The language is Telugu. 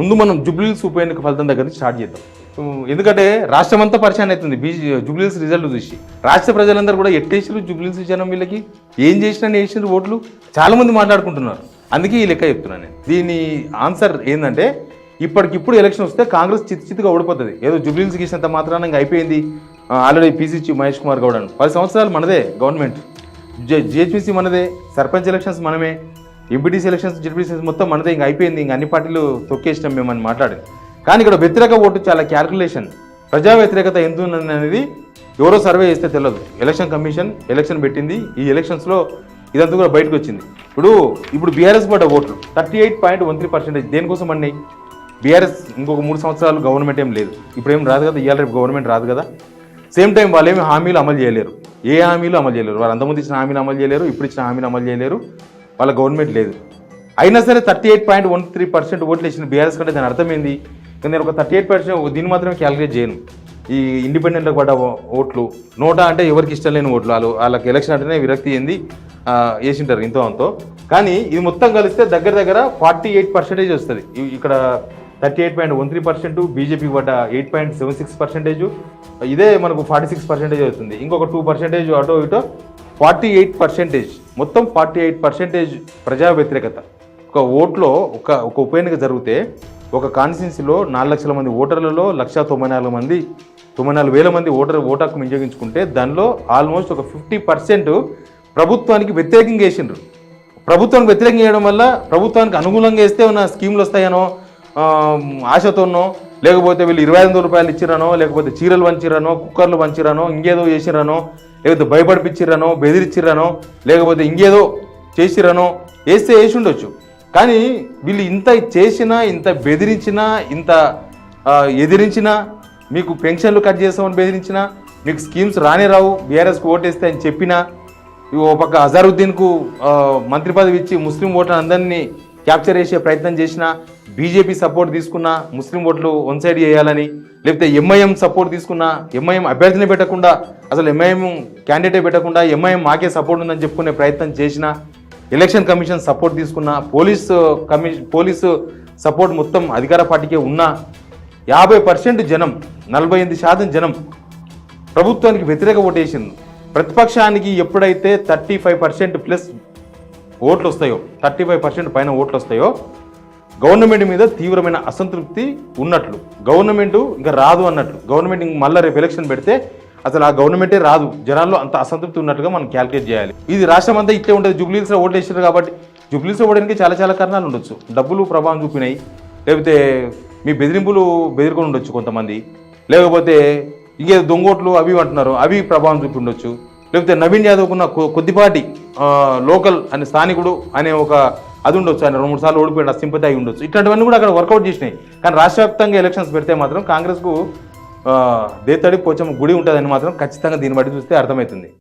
ముందు మనం జుబ్లీల్స్ ఉప ఎన్నిక ఫలితం దగ్గర నుంచి స్టార్ట్ చేద్దాం. ఎందుకంటే రాష్ట్రం అంతా పరిచయం అవుతుంది బీజీ జుబ్లీల్స్ రిజల్ట్ చూసి. రాష్ట్ర ప్రజలందరూ కూడా ఎట్టేసారు జుబ్లీల్స్ జనం వీళ్ళకి? ఏం చేసినా వేసినారు ఓట్లు? చాలా మంది మాట్లాడుకుంటున్నారు. అందుకే ఈ లెక్క చెప్తున్నాను నేను. దీని ఆన్సర్ ఏంటంటే ఇప్పటికిప్పుడు ఎలక్షన్ వస్తే కాంగ్రెస్ చిత్తు చిత్తుగా ఓడిపోతుంది. ఏదో జుబ్లీల్స్ గీసినంత మాత్రాన ఇంకా అయిపోయింది ఆల్రెడీ పీసీసీ మహేష్ కుమార్ గౌడ్ అని పది సంవత్సరాలు మనదే గవర్నమెంట్. జిహెచ్పిసి మనదే సర్పంచ్ ఎలక్షన్స్ మనమే. ఎంపీటీసీ ఎలక్షన్స్ జెడ్పీసీ మొత్తం మనదే ఇంకా అయిపోయింది ఇంకా అన్ని పార్టీలు తొక్కేసినాం మేము అని మాట్లాడింది కానీ ఇక్కడ వ్యతిరేక ఓటు చాలా క్యాల్కులేషన్. ప్రజా వ్యతిరేకత ఎంత అనేది ఎవరో సర్వే చేస్తే తెలియదు ఎలక్షన్ కమిషన్ ఎలక్షన్ పెట్టింది ఈ ఎలక్షన్స్లో ఇదంతా కూడా బయటకు వచ్చింది. ఇప్పుడు ఇప్పుడు బీఆర్ఎస్ పడ్డ ఓట్లు thirty eight point one three percentage దేనికోసం అన్నీ బీఆర్ఎస్ ఇంకొక మూడు సంవత్సరాలు గవర్నమెంట్ ఏం లేదు. ఇప్పుడు ఏం రాదు కదా ఇవాళ రేపు గవర్నమెంట్ రాదు కదా. సేమ్ టైం వాళ్ళు ఏమి హామీలు అమలు చేయలేరు. ఏ హామీలు అమలు చేయలేరు? వాళ్ళు అంతకుముందు ఇచ్చిన హామీలు అమలు చేయలేరు ఇప్పుడు ఇచ్చిన హామీలు అమలు చేయలేరు. వాళ్ళ గవర్నమెంట్ లేదు. అయినా సరే thirty eight point one three percent ఓట్లు ఇచ్చిన బీఆర్ఎస్ కంటే దాని అర్థం ఏంది? నేను ఒక థర్టీ ఎయిట్ పర్సెంట్ దీన్ని మాత్రమే క్యాలిక్యులేట్ చేయను. ఈ ఇండిపెండెంట్ పడ్డ ఓ- ఓట్లు నోటా అంటే ఎవరికి ఇష్టం లేని ఓట్లు వాళ్ళు వాళ్ళకి ఎలక్షన్ అంటేనే విరక్తి ఏంది? వేసింటారు ఇంతో అంతో. కానీ ఇది మొత్తం కలిస్తే దగ్గర దగ్గర ఫార్టీ ఎయిట్ పర్సెంటేజ్ వస్తుంది ఇక్కడ thirty eight point one three percent బీజేపీకి పడ్డ eight point seven six percentage ఇదే మనకు ఫార్టీ సిక్స్ పర్సెంటేజ్ అవుతుంది. ఇంకొక టూ పర్సెంటేజ్ అటో ఇటో ఫార్టీ ఎయిట్ పర్సెంటేజ్ మొత్తం ఫార్టీ ఎయిట్ పర్సెంటేజ్ ప్రజా వ్యతిరేకత. ఒక ఓట్లో ఒక ఒక ఉప ఎన్నిక జరిగితే ఒక కాన్స్టిట్యున్సీలో నాలుగు లక్షల మంది ఓటర్లలో లక్ష తొంభై నాలుగు మంది తొంభై నాలుగు వేల మంది ఓటర్ ఓటు వినియోగించుకుంటే దానిలో ఆల్మోస్ట్ ఒక ఫిఫ్టీ పర్సెంట్ ప్రభుత్వానికి వ్యతిరేకంగా వేసిండ్రు ప్రభుత్వానికి వ్యతిరేకంగా చేయడం వల్ల ప్రభుత్వానికి అనుకూలంగా వేస్తే ఉన్న స్కీమ్లు వస్తాయనో ఆశతోనో లేకపోతే వీళ్ళు ఇరవై ఐదు వందల రూపాయలు ఇచ్చిరనో లేకపోతే చీరలు వంచిరనో కుక్కర్లు వంచిరనో ఇంకేదో చేసిరనో లేకపోతే భయపడిపించిరనో బెదిరిచ్చిరనో లేకపోతే ఇంకేదో చేసిరనో వేస్తే వేసి ఉండొచ్చు. కానీ వీళ్ళు ఇంత చేసినా ఇంత బెదిరించినా ఇంత ఎదిరించినా మీకు పెన్షన్లు కట్ చేస్తామని బెదిరించినా మీకు స్కీమ్స్ రానే రావు బీఆర్ఎస్కి ఓటేస్తే అని చెప్పినా ఓ పక్క అజారుద్దీన్కు మంత్రి పదవి ఇచ్చి ముస్లిం ఓట్లను అందరినీ క్యాప్చర్ చేసే ప్రయత్నం చేసినా బీజేపీ సపోర్ట్ తీసుకున్నా ముస్లిం ఓట్లు వన్ సైడ్ చేయాలని లేకపోతే ఎంఐఎం సపోర్ట్ తీసుకున్నా ఎంఐఎం అభ్యర్థిని పెట్టకుండా అసలు ఎంఐఎం క్యాండిడేటే పెట్టకుండా ఎంఐఎం మాకే సపోర్ట్ ఉందని చెప్పుకునే ప్రయత్నం చేసిన ఎలక్షన్ కమిషన్ సపోర్ట్ తీసుకున్న పోలీసు కమిషన్ పోలీసు సపోర్ట్ మొత్తం అధికార పార్టీకే ఉన్నా యాభై పర్సెంట్ జనం నలభై ఎనిమిది శాతం జనం ప్రభుత్వానికి వ్యతిరేక ఓటేసింది. ప్రతిపక్షానికి ఎప్పుడైతే థర్టీ ఫైవ్ పర్సెంట్ ప్లస్ ఓట్లు వస్తాయో థర్టీ ఫైవ్ పర్సెంట్ పైన ఓట్లు వస్తాయో గవర్నమెంట్ మీద తీవ్రమైన అసంతృప్తి ఉన్నట్లు గవర్నమెంట్ ఇంకా రాదు అన్నట్లు గవర్నమెంట్ ఇంక మళ్ళీ రేపు ఎలక్షన్ పెడితే అసలు ఆ గవర్నమెంటే రాదు. జనాల్లో అంత అసంతృప్తి ఉన్నట్టుగా మనం క్యాల్కులేట్ చేయాలి. ఇది రాష్ట్రం అంతా ఇట్లే ఉంటుంది. జూబ్లీస్లో ఓట్లు వేసారు కాబట్టి జూబ్లీస్లో ఓడడానికి చాలా చాలా కారణాలు ఉండొచ్చు. డబ్బులు ప్రభావం చూపినాయి. లేకపోతే మీ బెదిరింపులు బెదిరుకొని ఉండొచ్చు కొంతమంది. లేకపోతే ఇంకేదో దొంగోట్లు అవి అంటున్నారు. అవి ప్రభావం చూపి ఉండొచ్చు. లేకపోతే నవీన్ యాదవ్ ఉన్న కొ- కొద్దిపాటి లోకల్ అనే స్థానికుడు అనే ఒక అది ఉండొచ్చు. ఆయన రెండు మూడు సార్లు ఓడిపోయిన సింపతి అయి ఉండొచ్చు. ఇట్లాంటివన్నీ కూడా అక్కడ వర్కౌట్ చేసినాయి. కానీ రాష్ట్ర వ్యాప్తంగా ఎలక్షన్స్ పెడితే మాత్రం కాంగ్రెస్కు దేతడి దేత్తడి పోచమ్మ గుడి ఉంటుందని మాత్రం ఖచ్చితంగా దీన్ని బట్టి చూస్తే అర్థమవుతుంది.